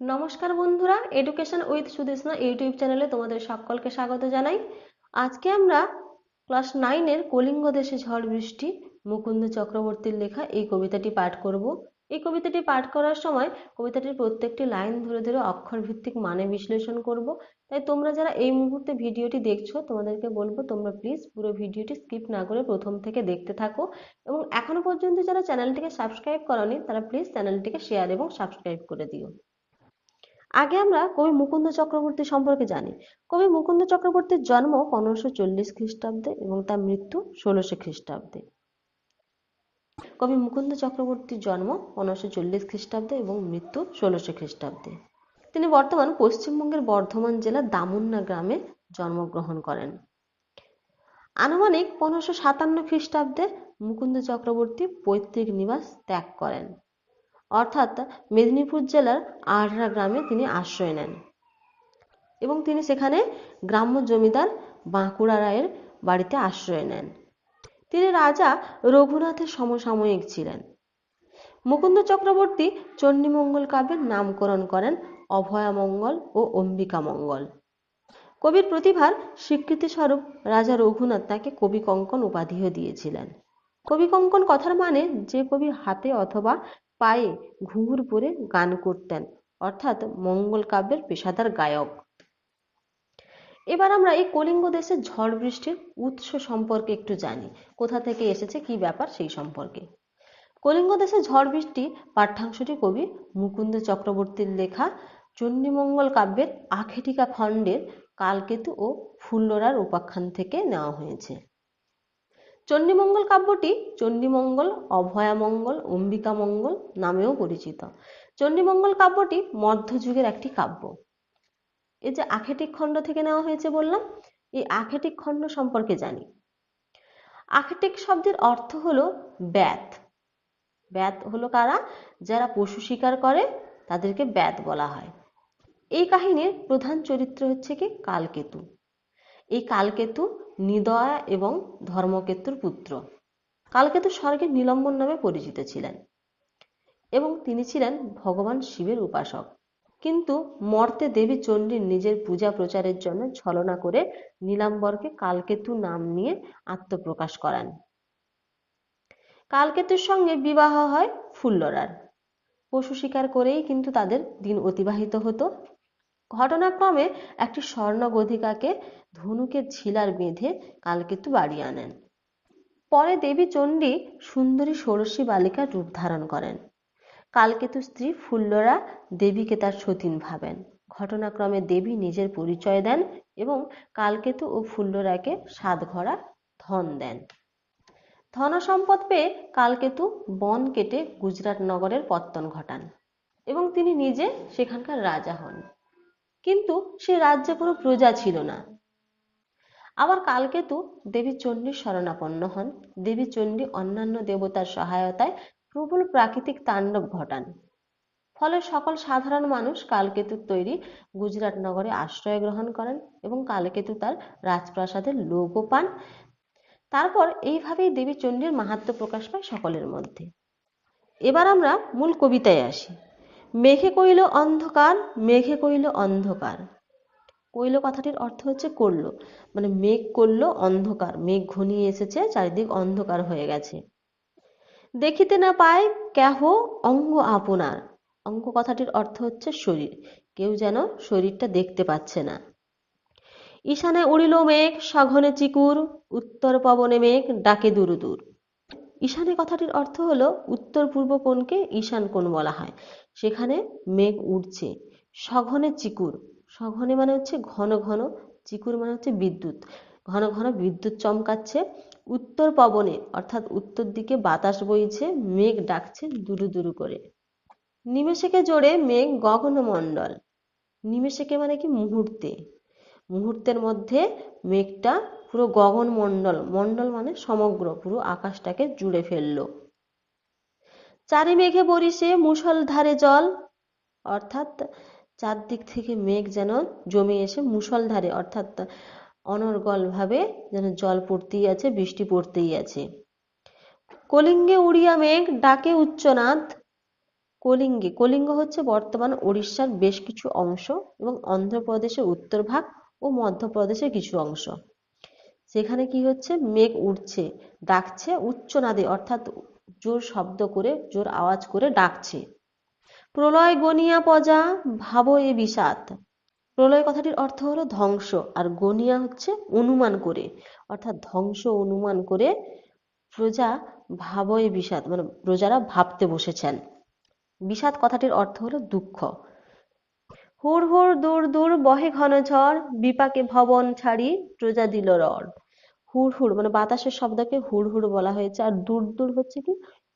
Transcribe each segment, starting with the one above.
নমস্কার বন্ধুরা education with Sudeshna YouTube চ্যানেলে তোমাদের সকলকে স্বাগত জানাই। আজকে আমরা ক্লাস নাইনের কলিঙ্গ দেশে ঝড় বৃষ্টি, মুকুন্দ চক্রবর্তীর লেখা এই কবিতাটি পাঠ করব। এই কবিতাটি পাঠ করার সময় কবিতাটির প্রত্যেকটি লাইন ধরে ধরে অক্ষর ভিত্তিক মানে বিশ্লেষণ করব। তাই তোমরা যারা এই মুহূর্তে ভিডিওটি দেখছ, তোমাদেরকে বলব তোমরা প্লিজ পুরো ভিডিওটি স্কিপ না করে প্রথম থেকে দেখতে থাকো। এবং এখনও পর্যন্ত যারা চ্যানেলটিকে সাবস্ক্রাইব করনি, তারা প্লিজ চ্যানেলটিকে শেয়ার এবং সাবস্ক্রাইব করে দিও। আগে আমরা কবি মুকুন্দ চক্রবর্তী সম্পর্কে জানি। কবি মুকুন্দ চক্রবর্তীর জন্ম পনেরোশো চল্লিশ খ্রিস্টাব্দে এবং তার মৃত্যু ষোলোশো খ্রিস্টাব্দে। কবি মুকুন্দ চক্রবর্তীর জন্ম পনেরোশো চল্লিশ খ্রিস্টাব্দে এবং মৃত্যু ষোলোশো খ্রিস্টাব্দে। তিনি বর্তমান পশ্চিমবঙ্গের বর্ধমান জেলার দামুন্না গ্রামে জন্মগ্রহণ করেন। আনুমানিক পনেরোশো সাতান্ন খ্রিস্টাব্দে মুকুন্দ চক্রবর্তী পৈতৃক নিবাস ত্যাগ করেন। অর্থাৎ মেদিনীপুর জেলার আড়রা গ্রামে তিনি আশ্রয় নেন এবং তিনি সেখানে গ্রাম্য জমিদার বাঁকুড়া রায়ের বাড়িতে আশ্রয় নেন। তিনি রাজা রঘুনাথের সমসাময়িক ছিলেন। মুকুন্দ চক্রবর্তী চণ্ডীমঙ্গল কাব্যের নামকরণ করেন অভয়ামঙ্গল ও অম্বিকামঙ্গল কবির প্রতিভার স্বীকৃতিস্বরূপ রাজা রঘুনাথ তাকে কবি কঙ্কন উপাধিও দিয়েছিলেন। কবি কঙ্কন কথার মানে যে কবি হাতে অথবা পায়ে ঘুঙুর পরে গান করতেন, অর্থাৎ মঙ্গল কাব্যের পেশাদার গায়ক। এবার আমরা এই কলিঙ্গ দেশের ঝড় বৃষ্টির উৎস সম্পর্কে একটু জানি। কোথা থেকে এসেছে, কি ব্যাপার সেই সম্পর্কে? কলিঙ্গ দেশের ঝড় বৃষ্টি পাঠ্যাংশটি কবি মুকুন্দ চক্রবর্তীর লেখা চণ্ডীমঙ্গল কাব্যের আখেটিকা খণ্ডের কালকেতু ও ফুল্লরার উপাখ্যান থেকে নেওয়া হয়েছে। চণ্ডীমঙ্গল কাব্যটি চণ্ডীমঙ্গল, অভয়ামঙ্গল, অম্বিকামঙ্গল নামেও পরিচিত। চণ্ডীমঙ্গল কাব্যটি মধ্যযুগের একটি কাব্য। এই যে আখেটিক খণ্ড থেকে নেওয়া হয়েছে বললাম, এই আখেটিক খণ্ড সম্পর্কে জানি। আখেটিক শব্দের অর্থ হলো ব্যাত। ব্যাত হলো কারা? যারা পশু শিকার করে, তাদেরকে ব্যাত বলা হয়। এই কাহিনীর প্রধান চরিত্র হচ্ছে কি? কালকেতু। এই কালকেতু নিদয়া এবং ধর্মকেতুর পুত্র। কালকেতু স্বর্গের নীলম্বন নামে পরিচিত ছিলেন এবং তিনি ছিলেন ভগবান শিবের উপাসক। কিন্তু মর্তে দেবী চণ্ডীর নিজের পূজা প্রচারের জন্য ছলনা করে নীলাম্বরকে কালকেতু নাম নিয়ে আত্মপ্রকাশ করান। কালকেতুর সঙ্গে বিবাহ হয় ফুল্লরার। পশু শিকার করেই কিন্তু তাদের দিন অতিবাহিত হতো। ঘটনাক্রমে একটি স্বর্ণ গধিকাকে ধনুকের ঝিলার বেঁধে কালকেতু বাড়ি আনেন। পরে দেবী চণ্ডী সুন্দরী ষোড়শী বালিকার রূপ ধারণ করেন। কালকেতু স্ত্রী ফুল্লরা দেবীকে তার সতীন ভাবেন। ঘটনাক্রমে দেবী নিজের পরিচয় দেন এবং কালকেতু ও ফুল্লরাকে সাতঘরা ধন দেন। ধন সম্পদ পেয়ে কালকেতু বন কেটে গুজরাট নগরের পত্তন ঘটান এবং তিনি নিজে সেখানকার রাজা হন। কিন্তু সে রাজ্যে কোনো প্রজা ছিল না। আবার কালকেতু দেবী চণ্ডীর শরণাপন্ন হন। দেবী চণ্ডী অন্যান্য দেবতার সহায়তায় প্রবল প্রাকৃতিক তাণ্ডব ঘটান। ফলে সকল সাধারণ মানুষ কালকেতুর তৈরি গুজরাট নগরে আশ্রয় গ্রহণ করেন এবং কালকেতু তার রাজপ্রাসাদের লোকও পান। তারপর এইভাবেই দেবী চণ্ডীর মাহাত্ম প্রকাশ পায় সকলের মধ্যে। এবার আমরা মূল কবিতায় আসি। মেঘে কইল অন্ধকার, মেঘে কইল অন্ধকার। কইল কথাটির অর্থ হচ্ছে করল। মানে মেঘ করল, অন্ধকার। মেঘ ঘনিয়ে এসেছে, চারিদিক অন্ধকার হয়ে গেছে। দেখিতে না পায় কেহ অঙ্গ আপনার। অঙ্গ কথাটির অর্থ হচ্ছে শরীর। কেউ যেন শরীরটা দেখতে পাচ্ছে না। ঈশানে উড়িল মেঘ, সঘনে চিকুর, উত্তর পবনে মেঘ, ডাকে দূর দূর ঈশানে কথাটির অর্থ হলো, উত্তর পূর্ব কোণকে ঈশান কোণ বলা হয়। সেখানে মেঘ উঠছে সঘনে চিকুর। সঘনে মানে হচ্ছে ঘন ঘন, চিকুর মানে হচ্ছে বিদ্যুৎ। ঘন ঘন বিদ্যুৎ চমকাচ্ছে। উত্তর পবনে, অর্থাৎ উত্তর দিকে বাতাস বইছে, মেঘ ডাকছে দুরু দুরু করে। নিমেষেকে জোরে মেঘ গগনমণ্ডল। নিমেষেকে মানে কি মুহূর্তে। মুহূর্তের মধ্যে মেঘটা পুরো গগনমণ্ডল মণ্ডল মানে সমগ্র পুরো আকাশটাকে জুড়ে ফেলল। চারি মেঘে বরিশে মুষলধারে জল, অর্থাৎ চারদিক থেকে মেঘ যেন জমে এসে মুষলধারে, অর্থাৎ অনর্গলভাবে যেন জল পড়তেই আছে, বৃষ্টি পড়তেই আছে। কলিঙ্গে উড়িয়া মেঘ, ডাকে উচ্চনাদ কলিঙ্গে, কলিঙ্গ হচ্ছে বর্তমান উড়িষ্যার বেশ কিছু অংশ এবং অন্ধ্রপ্রদেশের উত্তর ভাগ ও মধ্যপ্রদেশের কিছু অংশ। সেখানে কি হচ্ছে? মেঘ উঠছে ডাকছে উচ্চনাদে অর্থাৎ জোর শব্দ করে, জোর আওয়াজ করে ডাকছে। প্রলয় গনিয়া পজা, ভাবো এ বিষাদ। প্রলয় কথাটির অর্থ হলো ধ্বংস, আর গনিয়া হচ্ছে অনুমান করে। অর্থাৎ ধ্বংস অনুমান করে প্রজা ভাবয় বিষাদ মানে প্রজারা ভাবতে বসেছেন। বিষাদ কথাটির অর্থ হলো দুঃখ। হুড় হুড় দূর দূর বহে ঘন ঝড়, বিপাকে ভবন ছাড়ি প্রজা দিল রড়। হুড় মানে বাতাসের শব্দকে হুড় হুড় বলা হয়েছে। আর দূর দূর হচ্ছে কি?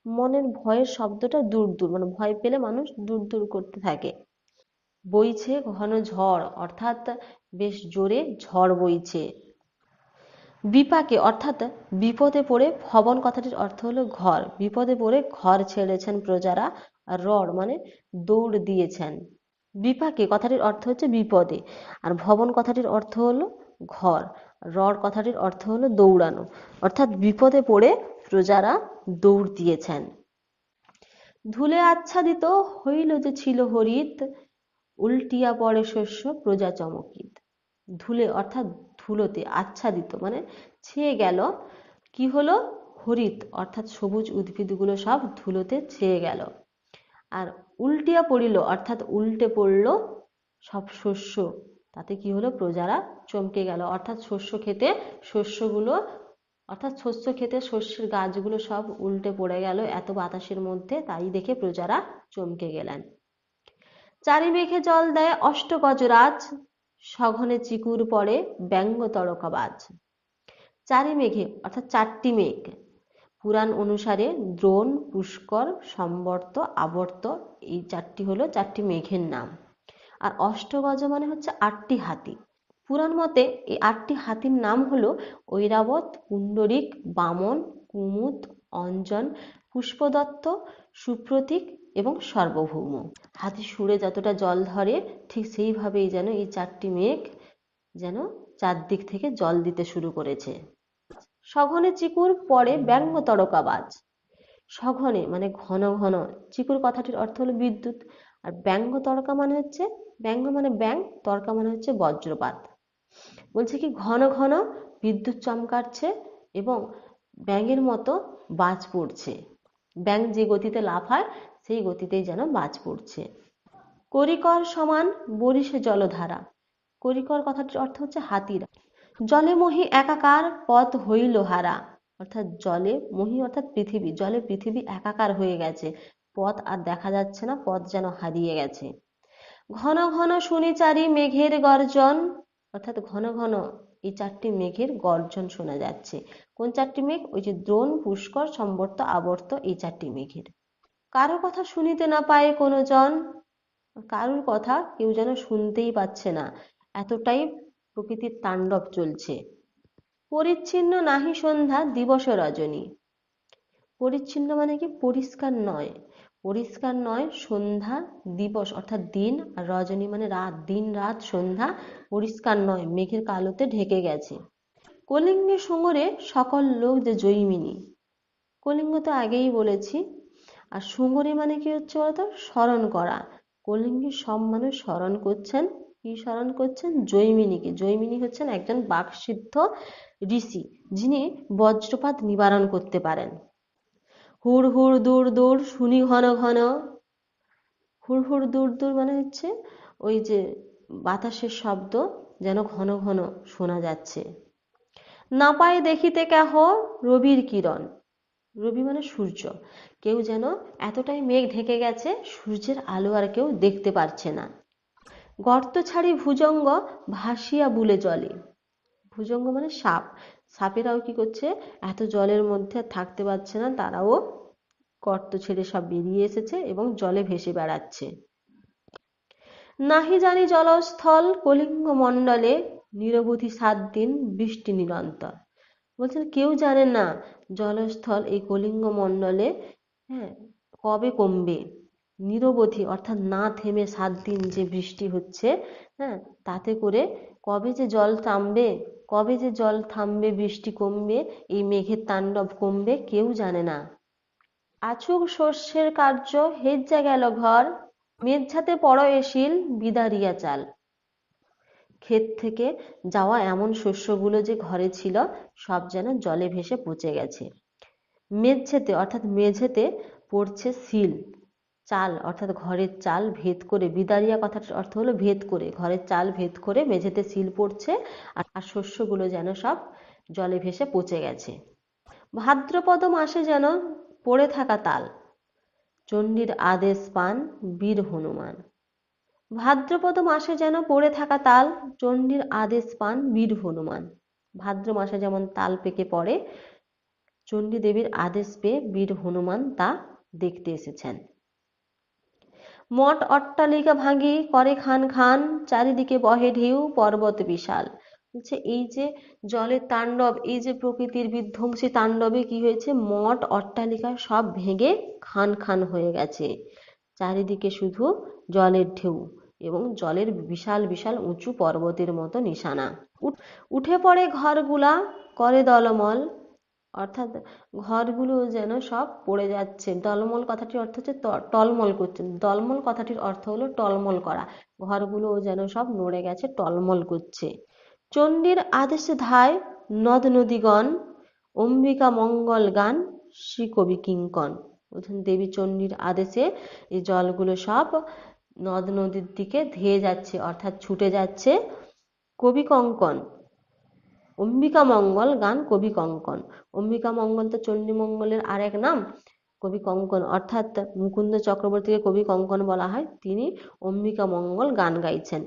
মনের ভয়ের শব্দটা দূর দূর মানে ভয় পেলে মানুষ দূর দূর করতে থাকে। বইছে ঘন ঝড়, অর্থাৎ বেশ জোরে ঝড় বইছে। বিপাকে, অর্থাৎ বিপদে পড়ে ভবন কথাটির অর্থ হলো ঘর। বিপদে পড়ে ঘর ছেড়েছেন প্রজারা রড় মানে দৌড় দিয়েছেন। বিপাকে, কথাটির অর্থ হচ্ছে বিপদে। আর ভবন কথাটির অর্থ হলো ঘর, রড় কথাটির অর্থ হলো দৌড়ানো। অর্থাৎ বিপদে পড়ে প্রজারা দৌড় দিয়েছেন। ধুলে আচ্ছাদিত হইল যে ছিল হরিত, উল্টিয়া পড়ে শস্য প্রজা চমকিত। ধুলে অর্থাৎ ধুলোতে আচ্ছাদিত মানে ছেয়ে গেল কি হলো? হরিত, অর্থাৎ সবুজ উদ্ভিদগুলো সব ধুলোতে ছেয়ে গেল। আর উল্টিয়া পড়িল, অর্থাৎ উল্টে পড়ল সব শস্য। তাতে কি হলো? প্রজারা চমকে গেল। অর্থাৎ শস্য খেতে শস্যগুলো, অর্থাৎ শস্য খেতে শস্যের গাছগুলো সব উল্টে পড়ে গেল এত বাতাসের মধ্যে, তাই দেখে প্রজারা চমকে গেলেন। চারি মেঘে জল দেয় অষ্ট গজরাজ সঘনে চিকুর পড়ে ব্যঙ্গ তরকাবাজ চারি মেঘে অর্থাৎ চারটি মেঘ। পুরাণ অনুসারে দ্রোণ, পুষ্কর, সম্বর্ত, আবর্ত, এই চারটি হলো চারটি মেঘের নাম। আর অষ্টগজ মানে হচ্ছে আটটি হাতি। পুরাণ মতে এই আটটি হাতির নাম হলো ঐরাবত, পুণ্ডরিক, বামন, কুমুদ, অঞ্জন, পুষ্পদত্ত, সুপ্রতীক এবং সর্বভৌম। হাতি সুরে যতটা জল ধরে, ঠিক সেইভাবেই যেন এই চারটি মেঘ যেন চারদিক থেকে জল দিতে শুরু করেছে। সঘনে চিকুর পরে ব্যঙ্গ তরকাবাজ। সঘনে মানে ঘন ঘন। চিকুর কথাটির অর্থ হলো বিদ্যুৎ। আর ব্যঙ্গ তরকা মানে হচ্ছে, ব্যঙ্গ মানে ব্যাং তরকা মানে হচ্ছে বজ্রপাত। বলছে কি, ঘন ঘন বিদ্যুৎ চমকাচ্ছে এবং ব্যাঙের মতো বাজ পড়ছে। ব্যাং যে গতিতে লাফায়, সেই গতিতেই যেন বাজ পড়ছে। করিকর সমান বরিশে জলধারা। করিকর কথাটির অর্থ হচ্ছে হাতিরা। জলে মহি একাকার পথ হইল হারা। অর্থাৎ জলে মহি অর্থাৎ পৃথিবী, জলে পৃথিবী একাকার হয়ে গেছে। পথ আর দেখা যাচ্ছে না, পথ যেন হারিয়ে গেছে। ঘন ঘন শুনি চারি মেঘের গর্জন, অর্থাৎ ঘন ঘন এই চারটি মেঘের গর্জন শোনা যাচ্ছে। কোন চারটি মেঘ? ওই যে দ্রোণ, পুষ্কর, সম্বর্ত, আবর্ত এই চারটি মেঘের। কারও কথা শুনিতে না পায় কোনো জন কারোর কথা কেউ যেন শুনতেই পাচ্ছে না। এতটাই প্রকৃতির তাণ্ডব চলছে। পরিচ্ছিন্ন নাহি সন্ধ্যা, দিবস রজনী। পরিচ্ছিন্ন মানে কি? পরিষ্কার নয়। পরিষ্কার নয়, সন্ধ্যা, দিবস, অর্থাৎ দিন আর রজনী মানে রাত। দিন, রাত, সন্ধ্যা, পরিষ্কার নয়, মেঘের কালোতে ঢেকে গেছে। কলিঙ্গের সুঙ্গরে সকল লোক যে জৈমিনী। কলিঙ্গ তো আগেই বলেছি। আর সুঙ্গরি মানে কি হচ্ছে বলতো? স্মরণ করা। কলিঙ্গের সব মানুষ স্মরণ করছেন। কি স্মরণ করছেন? জৈমিনীকে। জৈমিনী হচ্ছেন একজন বাকসিদ্ধ ঋষি, যিনি বজ্রপাত নিবারণ করতে পারেন। হুড় হুড় দূর দূর শুনি ঘন ঘন। হুড় হুড় দূর দূর মানে হচ্ছে ওই যে বাতাসের শব্দ যেন ঘন ঘন শোনা যাচ্ছে। না পায়ে দেখিতে কেহ রবির কিরণ। রবি মানে সূর্য। কেউ যেন এতটাই মেঘ ঢেকে গেছে, সূর্যের আলো আর কেউ দেখতে পারছে না। গর্ত ছাড়ি ভুজঙ্গ ভাসিয়া বুলে জলে। ভুজঙ্গ মানে সাপ। সাপেরাও কি করছে? এত জলের মধ্যে থাকতে পারছে না। তারাও গর্ত ছেড়ে সব বেরিয়ে এসেছে এবং জলে ভেসে বেড়াচ্ছে। নাহি জানি জলস্থল কলিঙ্গ মণ্ডলে নিরবধি সাত দিন বৃষ্টি নিরন্তর। বলছেন, কেউ জানে না জলস্থল এই কলিঙ্গ মণ্ডলে হ্যাঁ কবে কমবে। নিরবধি, অর্থাৎ না থেমে সাত দিন যে বৃষ্টি হচ্ছে হ্যাঁ তাতে করে কবে যে জল থামবে, কবে যে জল থামবে, বৃষ্টি কমবে, এই মেঘের তাণ্ডব কমবে, কেউ জানে না। আছুক শস্যের কার্য হেজ্জা গেল ঘর মেঝাতে পড়ো এসিল বিদারিয়া চাল। ক্ষেত থেকে যাওয়া এমন শস্যগুলো যে ঘরে ছিল, সব যেন জলে ভেসে পচে গেছে। মেঝেতে, অর্থাৎ মেঝেতে পড়ছে সিল চাল, অর্থাৎ ঘরের চাল ভেদ করে, বিদারিয়া কথাটার অর্থ হলো ভেদ করে, ঘরের চাল ভেদ করে মেঝেতে সিল পড়ছে আর শস্যগুলো যেন সব জলে ভেসে পচে গেছে। ভাদ্রপদ মাসে যেন পড়ে থাকা তাল, চণ্ডীর আদেশ পান বীর হনুমান। ভাদ্রপদ মাসে যেন পড়ে থাকা তাল, চণ্ডীর আদেশ পান বীর হনুমান। ভাদ্র মাসে যেমন তাল পেকে পড়ে, চণ্ডী দেবীর আদেশ পেয়ে বীর হনুমান তা দেখতে এসেছেন। মঠ অট্টালিকা ভাঙি করে খান খান, চারিদিকে বহে ঢেউ, পর্বত বিশাল। বলছে এই যে জলের তাণ্ডব, এই যে প্রকৃতির বিধ্বংসী তাণ্ডবে কি হয়েছে? মঠ, অট্টালিকা সব ভেঙে খান খান হয়ে গেছে। চারিদিকে শুধু জলের ঢেউ এবং জলের বিশাল বিশাল উঁচু পর্বতের মতো নিশানা। উঠে পড়ে ঘরগুলা, করে দলমল। অর্থাৎ ঘরগুলো যেন সব পড়ে যাচ্ছে। দলমল কথাটির অর্থ হচ্ছে টলমল করছে। দলমল কথাটির অর্থ হলো টলমল করা। ঘরগুলো যেন সব নড়ে গেছে, টলমল করছে। চণ্ডীর আদেশে ধায় নদ নদীগণ, অম্বিকা মঙ্গল গান, শ্রী কবি কিঙ্কন। বলছেন দেবী চণ্ডীর আদেশে এই জলগুলো সব নদ নদীর দিকে ধেয়ে যাচ্ছে, অর্থাৎ ছুটে যাচ্ছে কবি কঙ্কন। অম্বিকা মঙ্গল গান কবি কঙ্কন। অম্বিকা মঙ্গল তো চণ্ডী মঙ্গলের আর এক নাম, কবি কঙ্কন। অর্থাৎ মুকুন্দ চক্রবর্তীকে কবি কঙ্কন বলা হয়। তিনি অম্বিকা মঙ্গল গান গাইছেন।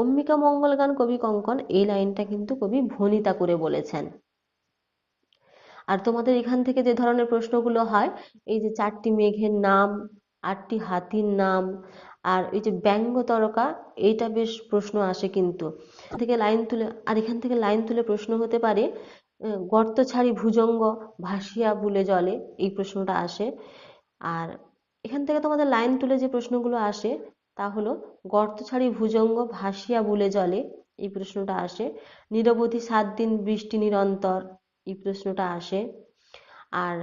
অম্বিকা মঙ্গল গান কবি কঙ্কন এই লাইনটা কিন্তু কবি ভনিতা করে বলেছেন। আর তোমাদের এখান থেকে যে ধরনের প্রশ্নগুলো হয়, এই যে চারটি মেঘের নাম, আটটি হাতির নাম আর এই যে ব্যঙ্গ তরকা, এইটা বেশ প্রশ্ন আসে কিন্তু। থেকে লাইন তুলে, আর এখান থেকে লাইন তুলে প্রশ্ন হতে পারে গর্ত ছাড়ি ভুজঙ্গ ভাসিয়া বুলে জলে, এই প্রশ্নটা আসে। আর এখান থেকে তোমাদের লাইন তুলে যে প্রশ্নগুলো আসে, তা হলো গর্ত ছাড়ি ভুজঙ্গ ভাসিয়া বুলে জলে, এই প্রশ্নটা আসে। নিরবধি সাত দিন বৃষ্টি নিরন্তর, এই প্রশ্নটা আসে। আর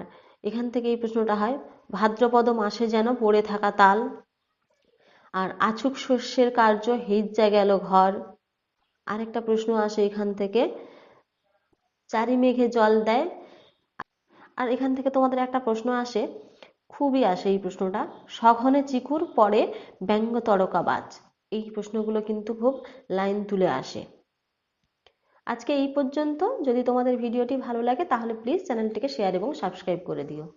এখান থেকে এই প্রশ্নটা হয়, ভাদ্রপদ মাসে যেন পড়ে থাকা তাল আর আছুক শস্যের কার্য হেজ্জা গেল ঘর। আরেকটা প্রশ্ন আসে এখান থেকে। চারি মেঘে জল দেয়। আর এখান থেকে তোমাদের একটা প্রশ্ন আসে। খুবই আসে এই প্রশ্নটা। সঘনে চিকুর পরে ব্যঙ্গ তরকাবাজ। এই প্রশ্নগুলো কিন্তু খুব লাইন তুলে আসে। আজকে এই পর্যন্ত। যদি তোমাদের ভিডিওটি ভালো লাগে তাহলে প্লিজ চ্যানেলটিকে শেয়ার এবং সাবস্ক্রাইব করে দিও।